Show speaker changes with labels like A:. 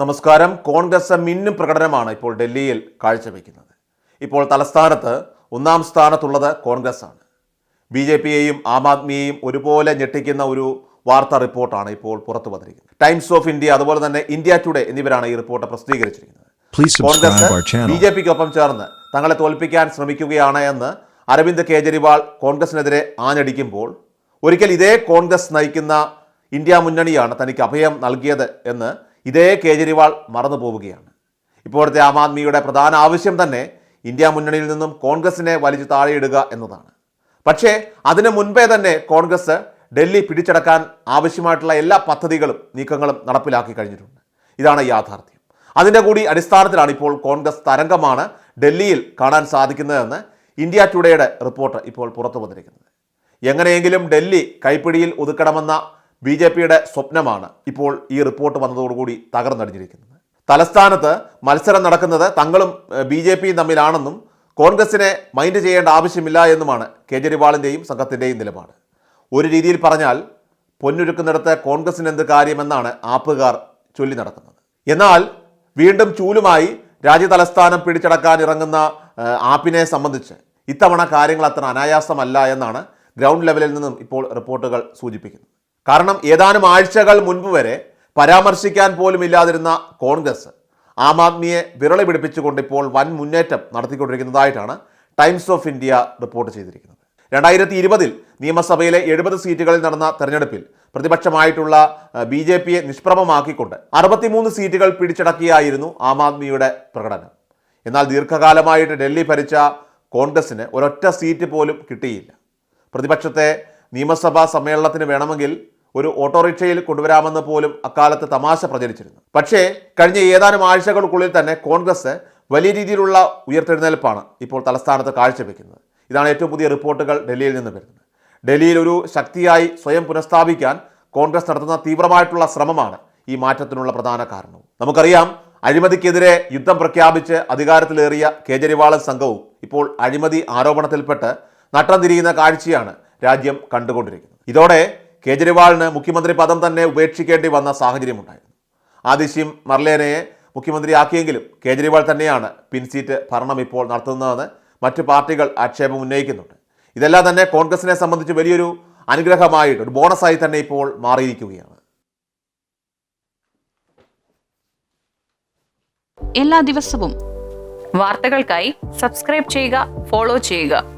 A: നമസ്കാരം. കോൺഗ്രസ് മിന്നും പ്രകടനമാണ് ഇപ്പോൾ ഡൽഹിയിൽ കാഴ്ചവെക്കുന്നത്. ഇപ്പോൾ തലസ്ഥാനത്ത് ഒന്നാം സ്ഥാനത്തുള്ളത് കോൺഗ്രസ് ആണ്. ബി ജെ പിയെയും ആം ആദ്മിയെയും ഒരുപോലെ ഞെട്ടിക്കുന്ന ഒരു വാർത്താ റിപ്പോർട്ടാണ് ഇപ്പോൾ പുറത്തു വന്നിരിക്കുന്നത്. ടൈംസ് ഓഫ് ഇന്ത്യ അതുപോലെ തന്നെ ഇന്ത്യ ടുഡേ എന്നിവരാണ് ഈ റിപ്പോർട്ട് പ്രസിദ്ധീകരിച്ചിരിക്കുന്നത്. കോൺഗ്രസ്. ബി ജെ പിക്കൊപ്പം ചേർന്ന് തങ്ങളെ തോൽപ്പിക്കാൻ ശ്രമിക്കുകയാണ് എന്ന് അരവിന്ദ് കേജ്രിവാൾ കോൺഗ്രസിനെതിരെ ആഞ്ഞടിക്കുമ്പോൾ ഒരിക്കൽ ഇതേ കോൺഗ്രസ് നയിക്കുന്ന ഇന്ത്യ മുന്നണിയാണ് തനിക്ക് അഭയം നൽകിയത് എന്ന് ഇതേ കേജ്രിവാൾ മറന്നു പോവുകയാണ് ഇപ്പോഴത്തെ ആം ആദ്മിയുടെ പ്രധാന ആവശ്യം തന്നെ ഇന്ത്യ മുന്നണിയിൽ നിന്നും കോൺഗ്രസിനെ വലിച്ചു താഴെയിടുക എന്നതാണ്. പക്ഷേ അതിനു മുൻപേ തന്നെ കോൺഗ്രസ് ഡൽഹി പിടിച്ചടക്കാൻ ആവശ്യമായിട്ടുള്ള എല്ലാ പദ്ധതികളും നീക്കങ്ങളും നടപ്പിലാക്കി കഴിഞ്ഞിട്ടുണ്ട്. ഇതാണ് യാഥാർത്ഥ്യം. അതിന്റെ കൂടി അടിസ്ഥാനത്തിലാണ് ഇപ്പോൾ കോൺഗ്രസ് തരംഗമാണ് ഡൽഹിയിൽ കാണാൻ സാധിക്കുന്നതെന്ന് ഇന്ത്യ ടുഡേയുടെ റിപ്പോർട്ട് ഇപ്പോൾ പുറത്തു വന്നിരിക്കുന്നത്. എങ്ങനെയെങ്കിലും ഡൽഹി കൈപ്പിടിയിൽ ഒതുക്കണമെന്ന ബി ജെ പിയുടെ സ്വപ്നമാണ് ഇപ്പോൾ ഈ റിപ്പോർട്ട് വന്നതോടുകൂടി തകർന്നടിഞ്ഞിരിക്കുന്നത്. തലസ്ഥാനത്ത് മത്സരം നടക്കുന്നത് തങ്ങളും ബി ജെ പിയും തമ്മിലാണെന്നും കോൺഗ്രസിനെ മൈൻഡ് ചെയ്യേണ്ട ആവശ്യമില്ല എന്നുമാണ് കേജ്രിവാളിന്റെയും സംഘത്തിന്റെയും നിലപാട്. ഒരു രീതിയിൽ പറഞ്ഞാൽ പൊന്നൊരുക്കുന്നിടത്ത് കോൺഗ്രസിന് എന്ത് കാര്യമെന്നാണ് ആപ്പുകാർ ചൊല്ലി നടക്കുന്നത്. എന്നാൽ വീണ്ടും ചൂലുമായി രാജ്യതലസ്ഥാനം പിടിച്ചടക്കാൻ ഇറങ്ങുന്ന ആപ്പിനെ സംബന്ധിച്ച് ഇത്തവണ കാര്യങ്ങൾ അത്ര അനായാസമല്ല എന്നാണ് ഗ്രൗണ്ട് ലെവലിൽ നിന്നും ഇപ്പോൾ റിപ്പോർട്ടുകൾ സൂചിപ്പിക്കുന്നത്. കാരണം ഏതാനും ആഴ്ചകൾ മുൻപ് വരെ പരാമർശിക്കാൻ പോലും ഇല്ലാതിരുന്ന കോൺഗ്രസ് ആം ആദ്മിയെ വിരളി പിടിപ്പിച്ചുകൊണ്ട് ഇപ്പോൾ വൻ മുന്നേറ്റം നടത്തിക്കൊണ്ടിരിക്കുന്നതായിട്ടാണ് ടൈംസ് ഓഫ് ഇന്ത്യ റിപ്പോർട്ട് ചെയ്തിരിക്കുന്നത്. രണ്ടായിരത്തി ഇരുപതിൽ നിയമസഭയിലെ എഴുപത് സീറ്റുകളിൽ നടന്ന തെരഞ്ഞെടുപ്പിൽ പ്രതിപക്ഷമായിട്ടുള്ള ബി ജെ പിയെ നിഷ്പ്രഭമാക്കിക്കൊണ്ട് അറുപത്തിമൂന്ന് സീറ്റുകൾ പിടിച്ചടക്കിയായിരുന്നു ആം ആദ്മിയുടെ പ്രകടനം. എന്നാൽ ദീർഘകാലമായിട്ട് ഡൽഹി ഭരിച്ച കോൺഗ്രസിന് ഒരൊറ്റ സീറ്റ് പോലും കിട്ടിയില്ല. പ്രതിപക്ഷത്തെ നിയമസഭാ സമ്മേളനത്തിന് വേണമെങ്കിൽ ഒരു ഓട്ടോറിക്ഷയിൽ കൊണ്ടുവരാമെന്ന് പോലും അക്കാലത്ത് തമാശ പ്രചരിച്ചിരുന്നു. പക്ഷേ കഴിഞ്ഞ ഏതാനും ആഴ്ചകൾക്കുള്ളിൽ തന്നെ കോൺഗ്രസ് വലിയ രീതിയിലുള്ള ഉയർത്തെഴുന്നേൽപ്പാണ് ഇപ്പോൾ തലസ്ഥാനത്ത് കാഴ്ചവെക്കുന്നത്. ഇതാണ് ഏറ്റവും പുതിയ റിപ്പോർട്ടുകൾ ഡൽഹിയിൽ നിന്ന് വരുന്നത്. ഡൽഹിയിൽ ഒരു ശക്തിയായി സ്വയം പുനഃസ്ഥാപിക്കാൻ കോൺഗ്രസ് നടത്തുന്ന തീവ്രമായിട്ടുള്ള ശ്രമമാണ് ഈ മാറ്റത്തിനുള്ള പ്രധാന കാരണവും. നമുക്കറിയാം അഴിമതിക്കെതിരെ യുദ്ധം പ്രഖ്യാപിച്ച് അധികാരത്തിലേറിയ കേജ്രിവാളും സംഘവും ഇപ്പോൾ അഴിമതി ആരോപണത്തിൽപ്പെട്ട് നട്ടം തിരിയുന്ന കാഴ്ചയാണ് രാജ്യം കണ്ടുകൊണ്ടിരിക്കുന്നത്. ഇതോടെ കേജ്രിവാളിന് മുഖ്യമന്ത്രി പദം തന്നെ ഉപേക്ഷിക്കേണ്ടി വന്ന സാഹചര്യമുണ്ടായിരുന്നു. ആദിശ്യം മർലേനയെ മുഖ്യമന്ത്രിയാക്കിയെങ്കിലും കേജ്രിവാൾ തന്നെയാണ് പിൻസീറ്റ് ഭരണം ഇപ്പോൾ നടത്തുന്നതെന്ന് മറ്റു പാർട്ടികൾ ആക്ഷേപം ഉന്നയിക്കുന്നുണ്ട്. ഇതെല്ലാം തന്നെ കോൺഗ്രസിനെ സംബന്ധിച്ച് വലിയൊരു അനുഗ്രഹമായിട്ട് ഒരു ബോണസായി തന്നെ ഇപ്പോൾ മാറിയിരിക്കുകയാണ്.
B: എല്ലാ ദിവസവും
C: വാർത്തകൾക്കായി സബ്സ്ക്രൈബ് ചെയ്യുക ഫോളോ ചെയ്യുക.